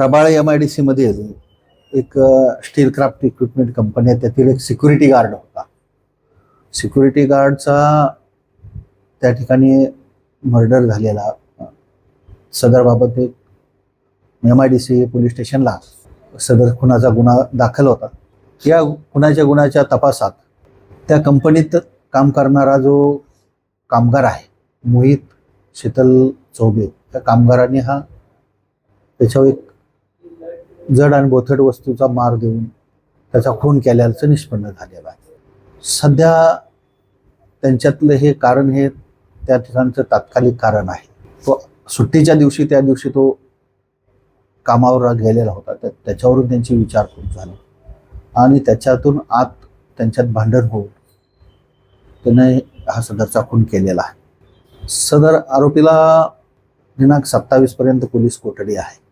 Rabale M I D सीमधील एक steel craft equipment company आहे. त्यातील एक सिक्युरिटी गार्ड होता. सिक्युरिटी गार्डचा त्या ठिकाणी मर्डर झालेला. सदरबाबत एक M I D C police स्टेशनला सदर खुनाचा गुन्हा दाखल होता. या खुनाच्या गुन्ह्याच्या तपासात त्या कंपनीत काम करणारा जो कामगार आहे मोहित शीतल चौबे त्या कामगाराने हा त्याच्यावर एक जड आणि बोथट वस्तूचा मार देऊन त्याचा खून केल्याचं निष्पन्न झालेलं आहे. सध्या त्यांच्यातलं हे कारण हे त्या ठिकाणचं तात्कालिक कारण आहे. तो सुट्टीच्या दिवशी त्या दिवशी तो कामावर गेलेला होता. त्या त्याच्यावरून त्यांची विचारपूस झाली. आणि त्याच्यातून आत त्यांच्यात भांडण होऊन त्याने हा सदरचा खून केलेला आहे. सदर आरोपीला दिनांक सत्तावीस पर्यंत पोलीस कोठडी आहे.